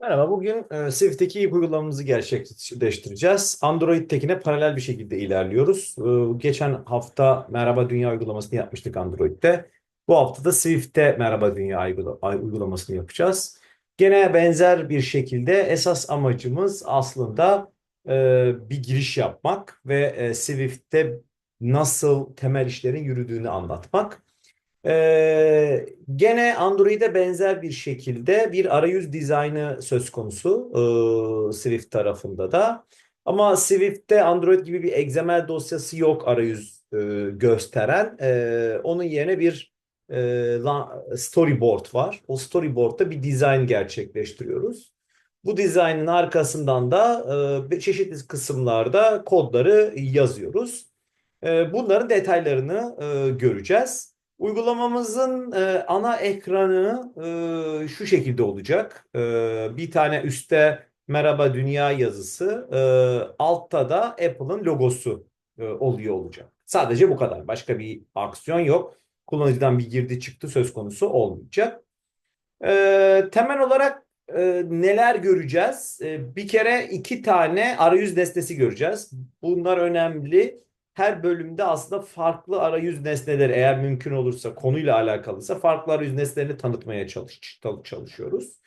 Merhaba, bugün e, Swift'teki ilk uygulamamızı gerçekleştireceğiz. Android'tekine paralel bir şekilde ilerliyoruz. E, geçen hafta Merhaba Dünya uygulamasını yapmıştık Android'de. Bu hafta da Swift'te Merhaba Dünya uygulamasını yapacağız. Gene benzer bir şekilde esas amacımız aslında e, bir giriş yapmak ve e, Swift'te nasıl temel işlerin yürüdüğünü anlatmak. Ee, gene Android'e benzer bir şekilde bir arayüz dizaynı söz konusu ee, Swift tarafında da. Ama Swift'te Android gibi bir XML dosyası yok arayüz e, gösteren. Ee, onun yerine bir e, storyboard var. O storyboard'da bir dizayn gerçekleştiriyoruz. Bu dizaynın arkasından da e, çeşitli kısımlarda kodları yazıyoruz. E, bunların detaylarını e, göreceğiz. Uygulamamızın e, ana ekranı e, şu şekilde olacak. E, bir tane üstte Merhaba Dünya yazısı, e, altta da Apple'ın logosu e, oluyor olacak. Sadece bu kadar. Başka bir aksiyon yok. Kullanıcıdan bir girdi çıktı söz konusu olmayacak. E, temel olarak e, neler göreceğiz? E, bir kere iki tane arayüz nesnesi göreceğiz. Bunlar önemli her bölümde aslında farklı arayüz nesneleri eğer mümkün olursa konuyla alakalıysa farklı arayüz nesnelerini tanıtmaya çalış, çalışıyoruz.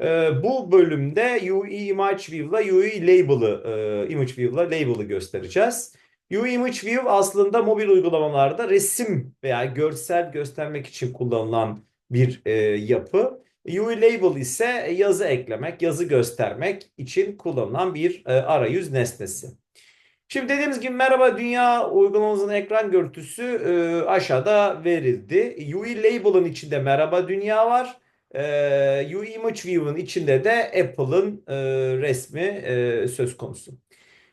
Ee, bu bölümde UE Image View'la UE Label'ı, e, Image View'la Label'ı göstereceğiz. UE Image View aslında mobil uygulamalarda resim veya görsel göstermek için kullanılan bir e, yapı. UE Label ise yazı eklemek, yazı göstermek için kullanılan bir e, arayüz nesnesi. Şimdi dediğimiz gibi Merhaba Dünya uygulamamızın ekran görüntüsü e, aşağıda verildi. UI Label'ın içinde Merhaba Dünya var. E, UI Image View'ın içinde de Apple'ın e, resmi e, söz konusu.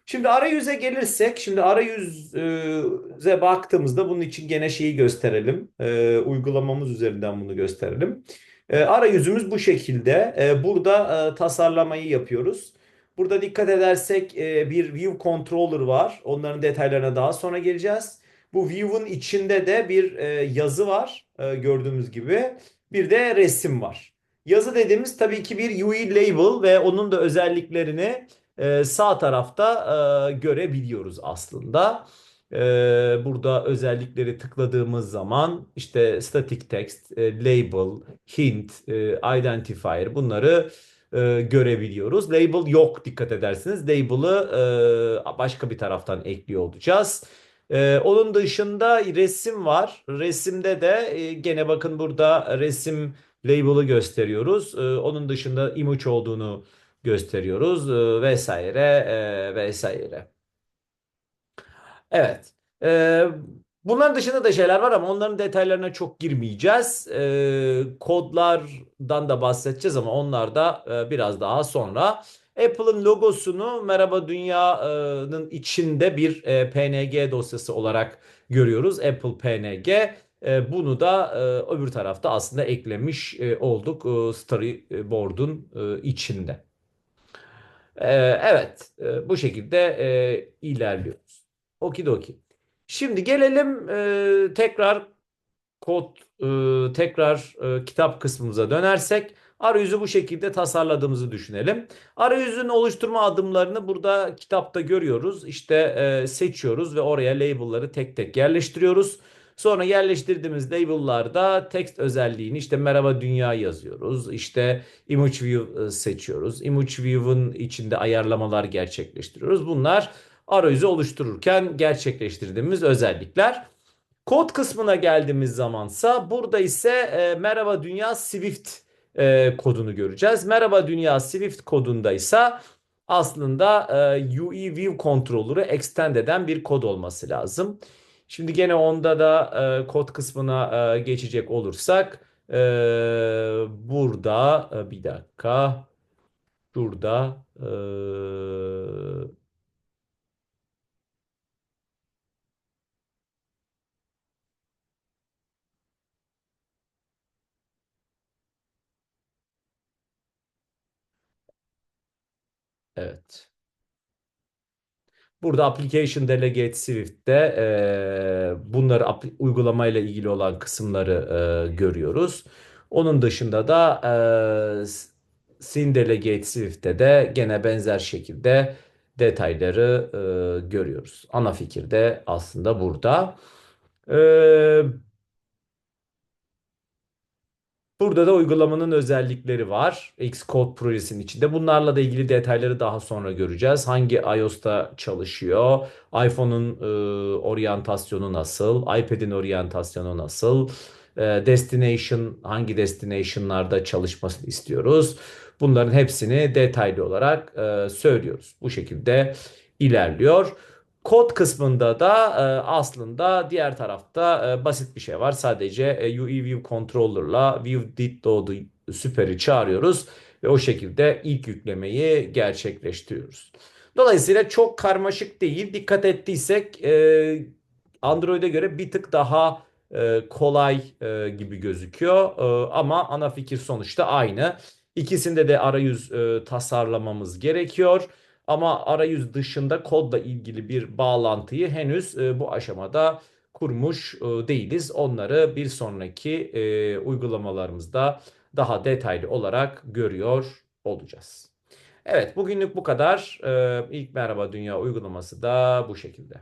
Şimdi arayüze gelirsek, şimdi arayüze baktığımızda bunun için gene şeyi gösterelim. E, uygulamamız üzerinden bunu gösterelim. E, arayüzümüz bu şekilde. E, burada e, tasarlamayı yapıyoruz. Burada dikkat edersek e, bir view controller var. Onların detaylarına daha sonra geleceğiz. Bu view'un içinde de bir e, yazı var e, gördüğümüz gibi. Bir de resim var. Yazı dediğimiz tabii ki bir UI label ve onun da özelliklerini sağ tarafta görebiliyoruz aslında. Burada özellikleri tıkladığımız zaman işte static text, label, hint, identifier bunları e, görebiliyoruz. Label yok dikkat edersiniz. Label'ı e, başka bir taraftan ekliyor olacağız. E, onun dışında resim var. Resimde de e, gene bakın burada resim label'ı gösteriyoruz. E, onun dışında image olduğunu gösteriyoruz e, vesaire e, vesaire. Evet. Ee, bunların dışında da şeyler var ama onların detaylarına çok girmeyeceğiz. Ee, kodlardan da bahsedeceğiz ama onlar da e, biraz daha sonra. Apple'ın logosunu Merhaba Dünya'nın içinde bir e, PNG dosyası olarak görüyoruz. Apple PNG. E, bunu da e, öbür tarafta aslında eklemiş e, olduk e, storyboard'un e, içinde. E, evet, e, bu şekilde e, ilerliyoruz. Okidoki. Şimdi gelelim e, tekrar kod, e, tekrar e, kitap kısmımıza dönersek arayüzü bu şekilde tasarladığımızı düşünelim. Arayüzün oluşturma adımlarını burada kitapta görüyoruz. İşte e, seçiyoruz ve oraya label'ları tek tek yerleştiriyoruz. Sonra yerleştirdiğimiz label'larda text özelliğini işte merhaba dünya yazıyoruz. İşte image view e, seçiyoruz. Image view'ın içinde ayarlamalar gerçekleştiriyoruz. Bunlar arayüzü oluştururken gerçekleştirdiğimiz özellikler. Kod kısmına geldiğimiz zamansa burada ise e, Merhaba Dünya Swift e, kodunu göreceğiz. Merhaba Dünya Swift kodunda ise aslında e, UE View Controller'ı extend eden bir kod olması lazım. Şimdi gene onda da e, kod kısmına e, geçecek olursak e, burada e, bir dakika şurada e, evet. Burada Application Delegate Swift'te e, bunları uygulamayla ilgili olan kısımları e, görüyoruz. Onun dışında da Syndelegate Swift'te de gene benzer şekilde detayları e, görüyoruz. Ana fikir de aslında burada. E, Burada da uygulamanın özellikleri var. Xcode projesinin içinde. Bunlarla da ilgili detayları daha sonra göreceğiz. Hangi iOS'ta çalışıyor? iPhone'un e, oryantasyonu nasıl? iPad'in oryantasyonu nasıl? E, destination hangi destination'larda çalışmasını istiyoruz? Bunların hepsini detaylı olarak e, söylüyoruz. Bu şekilde ilerliyor. Kod kısmında da e, aslında diğer tarafta e, basit bir şey var. Sadece e, UE View Controller'la View did doğdu süperi çağırıyoruz ve o şekilde ilk yüklemeyi gerçekleştiriyoruz. Dolayısıyla çok karmaşık değil. Dikkat ettiysek e, Android'e göre bir tık daha e, kolay e, gibi gözüküyor. E, ama ana fikir sonuçta aynı. İkisinde de arayüz e, tasarlamamız gerekiyor. Ama arayüz dışında kodla ilgili bir bağlantıyı henüz e, bu aşamada kurmuş e, değiliz. Onları bir sonraki e, uygulamalarımızda daha detaylı olarak görüyor olacağız. Evet, bugünlük bu kadar. E, ilk Merhaba Dünya uygulaması da bu şekilde.